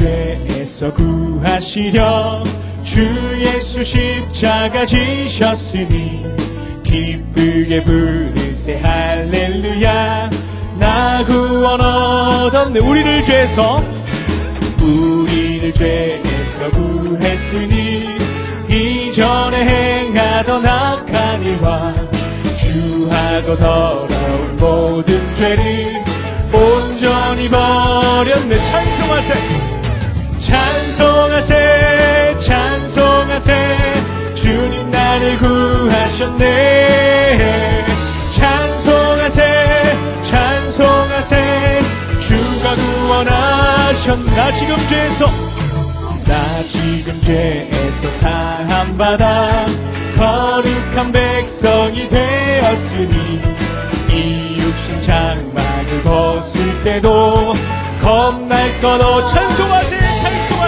죄에서 구하시려 주 예수 십자가 지셨으니 기쁘게 부르세 할렐루야. 나 구원 얻었네. 우리를 죄에서 우리를 죄에서 구했으니 이전에 행하던 악한 일과 주하고 더러운 모든 죄를 온전히 버렸네. 찬송하세 찬송하세 찬송하세. 주님 나를 구하셨네. 찬송하세 찬송하세. 주가 구원하셨나 지금 죄에서? 나 지금 죄에서 사함받아 거룩한 백성이 되었으니 이 육신 장막을 벗을 때도 겁날 것 없. 찬송하세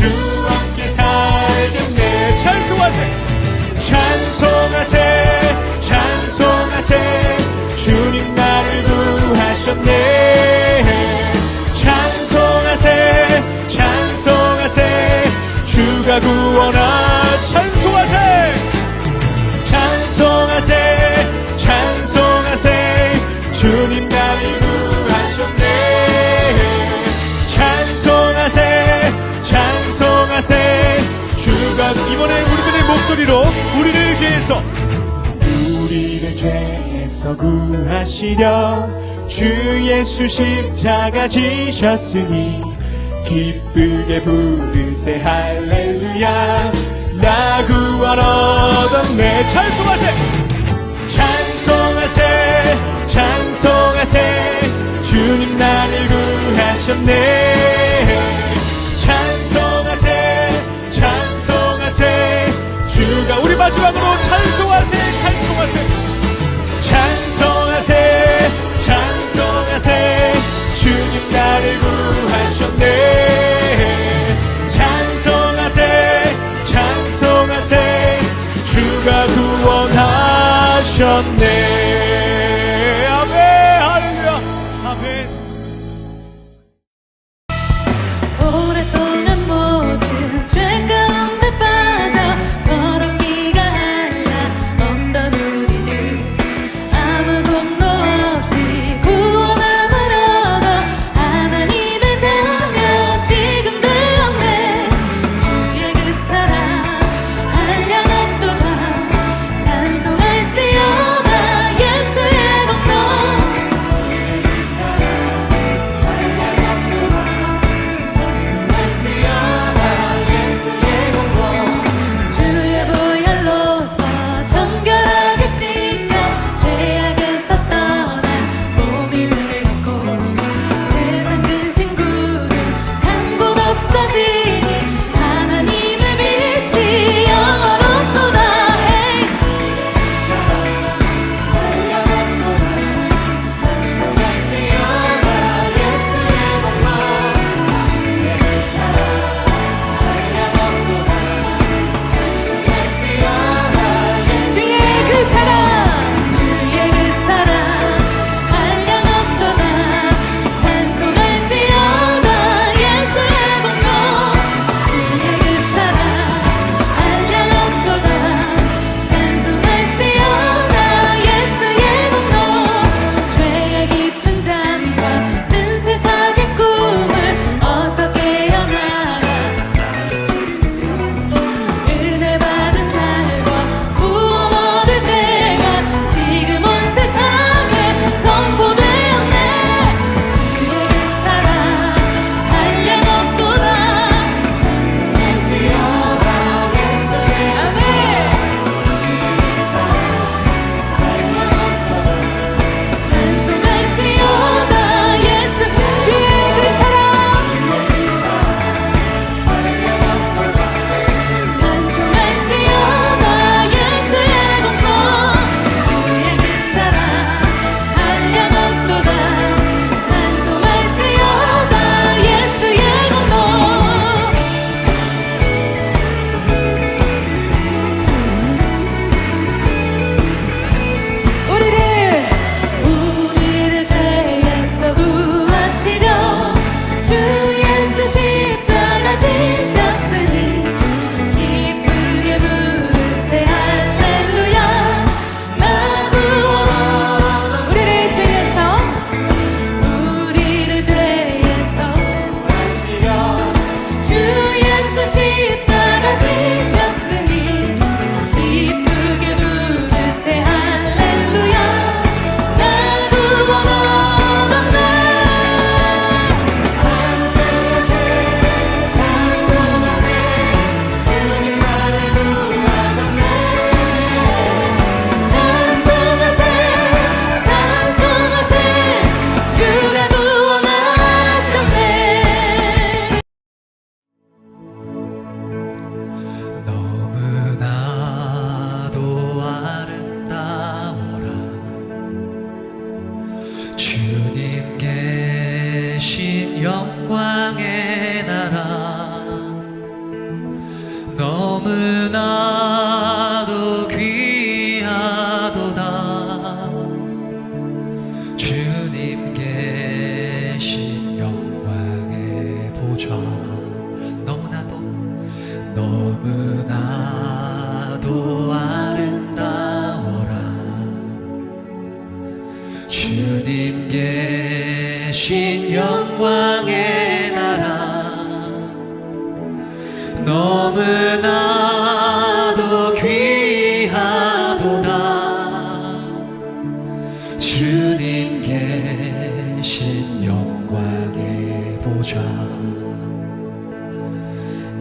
주와 함께 살겠네 찬송하세. 찬송하세 주님 나를 구하셨네. 찬송하세 찬송하세. 주가 구원하 찬 주가 이번에 우리들의 목소리로 우리를 죄에서 우리를 죄에서 구하시려 주 예수 십자가 지셨으니 기쁘게 부르세. 할렐루야. 나 구원 얻었네 찬송하세. 찬송하세. 찬송하세. 주님 나를 구하셨네 찬송하세 주가 우리 마지막으로 찬송하세 찬송하세. 찬송하세 찬송하세. 주님 나를 구하셨네. 찬송하세 찬송하세. 주가 구원하셨네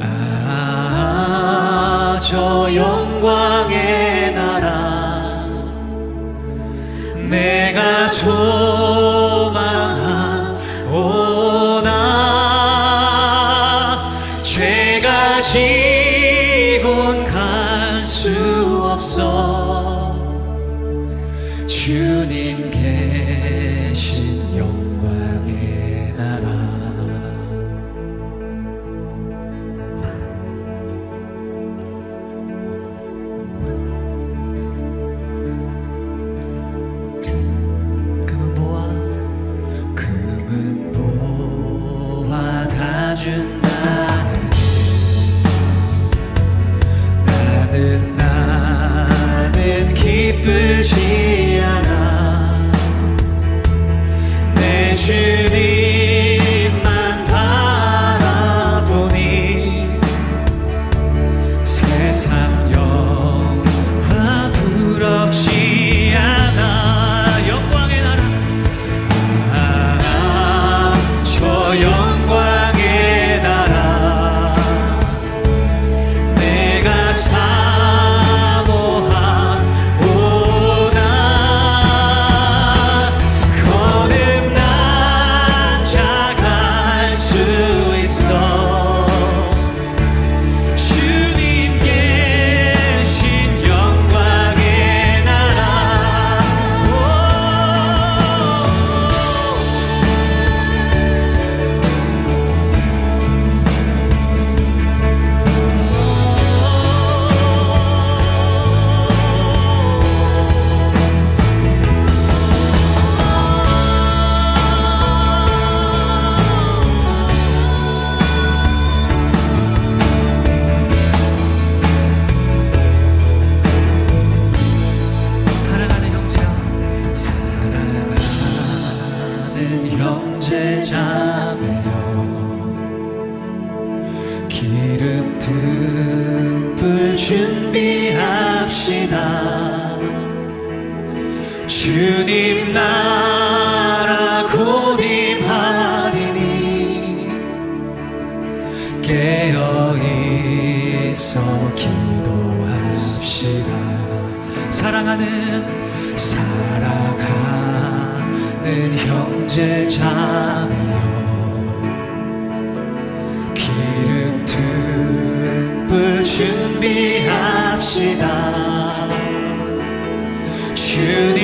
아, 저 영광의 나라. 내가 소 君 사랑하는 형제 자매여 기름 등불 준비합시다. 주님 나라 고임하리니 깨어있어 기도합시다. 사랑하는 형제 자며 기름 듬뿍 준비합시다. 주님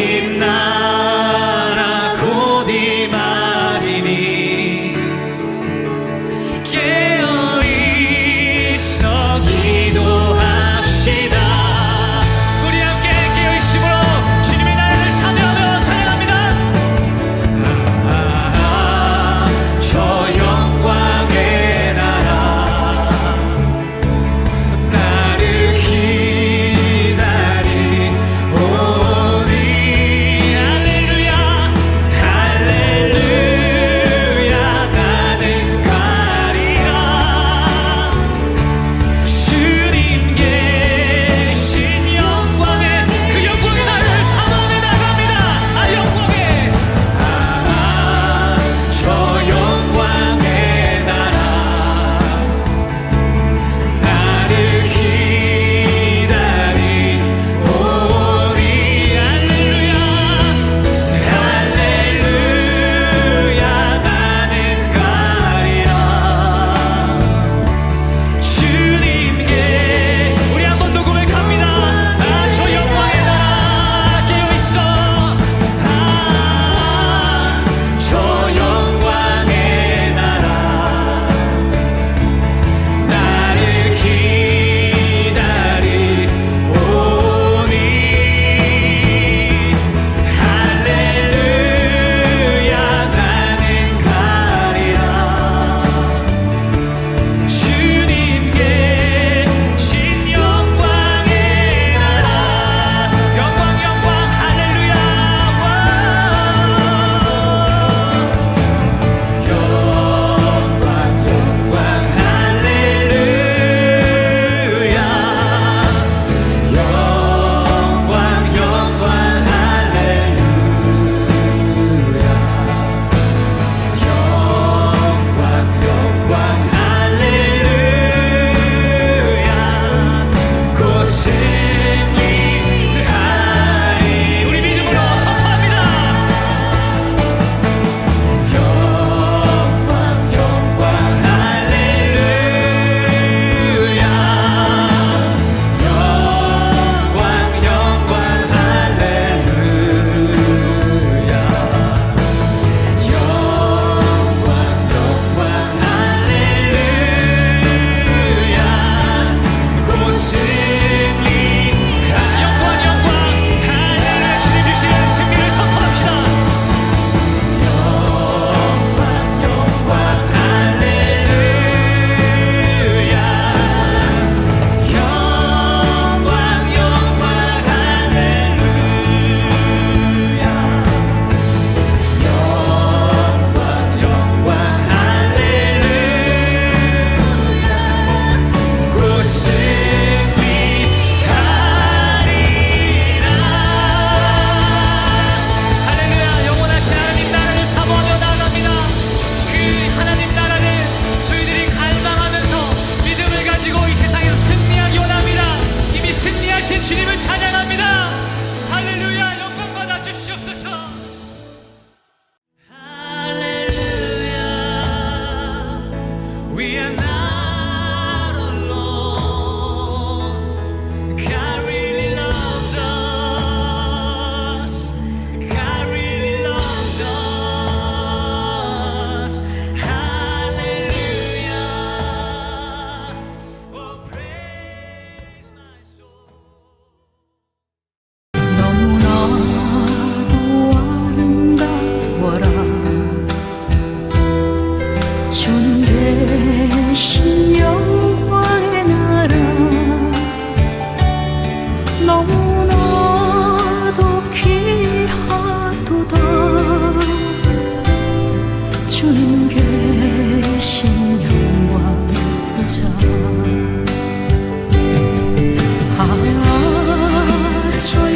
저